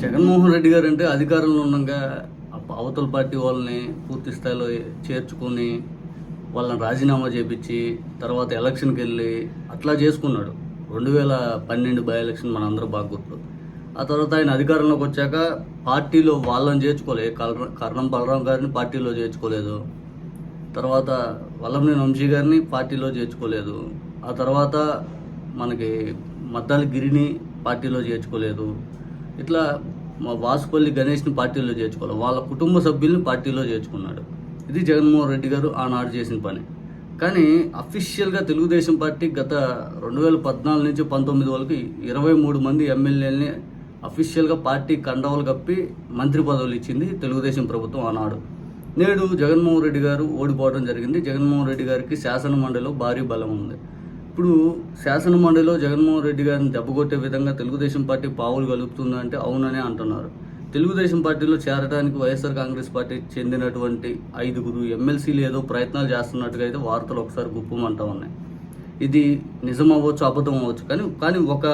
జగన్మోహన్ రెడ్డి గారు అంటే అధికారంలో ఉండగా అవతల పార్టీ వాళ్ళని పూర్తి స్థాయిలో చేర్చుకొని వాళ్ళని రాజీనామా చేపించి తర్వాత ఎలక్షన్కి వెళ్ళి అట్లా చేసుకున్నాడు. రెండు వేల పన్నెండు బై ఎలక్షన్ మనందరూ బాగా గుర్తు. ఆ తర్వాత ఆయన అధికారంలోకి వచ్చాక పార్టీలో వాళ్ళని చేర్చుకోలేదు కర్ణ- కర్ణం బలరాం గారిని పార్టీలో చేర్చుకోలేదు. తర్వాత వల్లంనేని వంశీ గారిని పార్టీలో చేర్చుకోలేదు. ఆ తర్వాత మనకి మద్దాలి గిరిని పార్టీలో చేర్చుకోలేదు. ఇట్లా మా వాసుపల్లి గణేష్ని పార్టీలో చేర్చుకోవాలి. వాళ్ళ కుటుంబ సభ్యుల్ని పార్టీలో చేర్చుకున్నాడు. ఇది జగన్మోహన్ రెడ్డి గారు ఆనాడు చేసిన పని. కానీ అఫీషియల్గా తెలుగుదేశం పార్టీ గత రెండు వేల పద్నాలుగు నుంచి పంతొమ్మిది వరకు ఇరవై మూడు మంది ఎమ్మెల్యేలని అఫీషియల్గా పార్టీ కండవలు కప్పి మంత్రి పదవులు ఇచ్చింది తెలుగుదేశం ప్రభుత్వం ఆనాడు. నేడు జగన్మోహన్ రెడ్డి గారు ఓడిపోవడం జరిగింది. జగన్మోహన్ రెడ్డి గారికి శాసన మండలిలో భారీ బలం ఉంది. ఇప్పుడు శాసన మండలిలో జగన్మోహన్ రెడ్డి గారిని దెబ్బకొట్టే విధంగా తెలుగుదేశం పార్టీ పావులు కలుపుతుందంటే అవుననే అంటున్నారు. తెలుగుదేశం పార్టీలో చేరడానికి వైఎస్ఆర్ కాంగ్రెస్ పార్టీ చెందినటువంటి ఐదుగురు ఎమ్మెల్సీలు ఏదో ప్రయత్నాలు చేస్తున్నట్టుగా అయితే వార్తలు ఒకసారి గుప్పమంటా ఉన్నాయి. ఇది నిజం అవ్వచ్చు అబద్ధం అవ్వచ్చు కానీ కానీ ఒక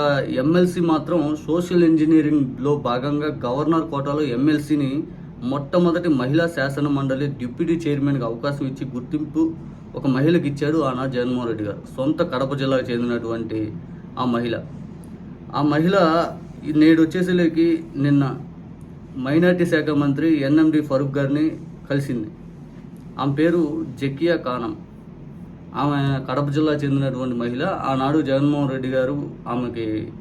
ఎమ్మెల్సీ మాత్రం సోషల్ ఇంజనీరింగ్లో భాగంగా గవర్నర్ కోటాలో ఎమ్మెల్సీని మొట్టమొదటి మహిళా శాసన మండలి డిప్యూటీ చైర్మన్కి అవకాశం ఇచ్చి గుర్తింపు ఒక మహిళకి ఇచ్చాడు ఆనాడు జగన్మోహన్ రెడ్డి గారు. సొంత కడప జిల్లాకు చెందినటువంటి ఆ మహిళ. ఆ మహిళ నేడు వచ్చేసరికి నిన్న మైనార్టీ శాఖ మంత్రి ఎన్ఎండి ఫరూక్ గారిని కలిసింది. ఆమె పేరు జకియా కానం. ఆమె కడప జిల్లా చెందినటువంటి మహిళ. ఆనాడు జగన్మోహన్ రెడ్డి గారు ఆమెకి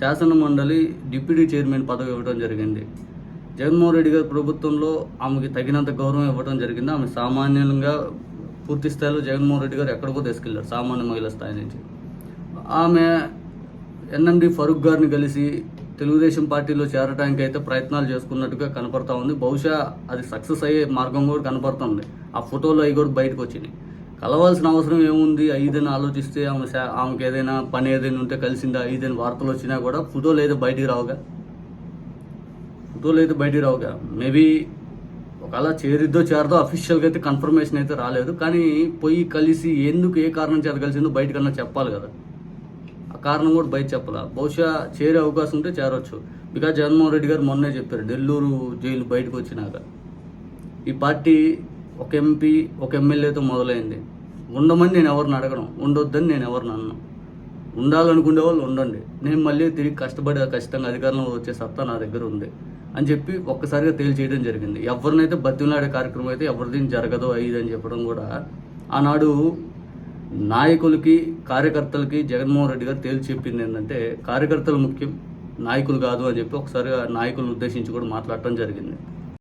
శాసన మండలి డిప్యూటీ చైర్మన్ పదవి ఇవ్వడం జరిగింది. జగన్మోహన్ రెడ్డి గారి ప్రభుత్వంలో ఆమెకి తగినంత గౌరవం ఇవ్వడం జరిగింది. ఆమె సామాన్యంగా పూర్తి స్థాయిలో జగన్మోహన్ రెడ్డి గారు ఎక్కడికో తీసుకెళ్ళారు సామాన్య మహిళ స్థాయి నుంచి. ఆమె ఎన్ఎండి ఫరూక్ గారిని కలిసి తెలుగుదేశం పార్టీలో చేరడానికి అయితే ప్రయత్నాలు చేసుకున్నట్టుగా కనపడతా ఉంది. బహుశా అది సక్సెస్ అయ్యే మార్గం కూడా కనపడుతుంది ఆ ఫోటోలు అవి కూడా బయటకు వచ్చినాయి. కలవాల్సిన అవసరం ఏముంది? ఐదని ఆలోచిస్తే ఆమె ఆమెకి ఏదైనా పని ఏదైనా ఉంటే కలిసిందా? ఐదని వార్తలు వచ్చినా కూడా ఫోటోలు ఏదో బయటికి రావుగా. ఫోటోలు అయితే బయటికి రావుగా మేబీ ఒకవేళ చేరిద్దో చేరదో అఫీషియల్గా అయితే కన్ఫర్మేషన్ అయితే రాలేదు. కానీ పోయి కలిసి ఎందుకు ఏ కారణం చేత కలిసిందో బయటకన్నా చెప్పాలి కదా. ఆ కారణం కూడా బయట చెప్పాలా? బహుశా చేరే అవకాశం ఉంటే చేరొచ్చు. బికాజ్ జగన్మోహన్ రెడ్డి గారు మొన్నే చెప్పారు నెల్లూరు జైలు బయటకు వచ్చినాక. ఈ పార్టీ ఒక ఎంపీ ఒక ఎమ్మెల్యేతో మొదలైంది. ఉండమని నేను ఎవరిని అడగను ఉండొద్దని నేను ఎవరిని అన్ను. ఉండాలనుకునే వాళ్ళు ఉండండి. నేను మళ్ళీ తిరిగి కష్టపడి ఖచ్చితంగా అధికారంలో వచ్చే సత్తా నా దగ్గర ఉంది అని చెప్పి ఒక్కసారిగా తేల్చేయడం జరిగింది. ఎవరినైతే బతిమలాడే కార్యక్రమం అయితే ఎవరిది జరగదు అయ్యిది అని చెప్పడం కూడా ఆనాడు నాయకులకి కార్యకర్తలకి జగన్మోహన్ రెడ్డి గారు తేల్చి చెప్పింది ఏంటంటే కార్యకర్తలు ముఖ్యం నాయకులు కాదు అని చెప్పి ఒకసారిగా నాయకులను ఉద్దేశించి కూడా మాట్లాడటం జరిగింది.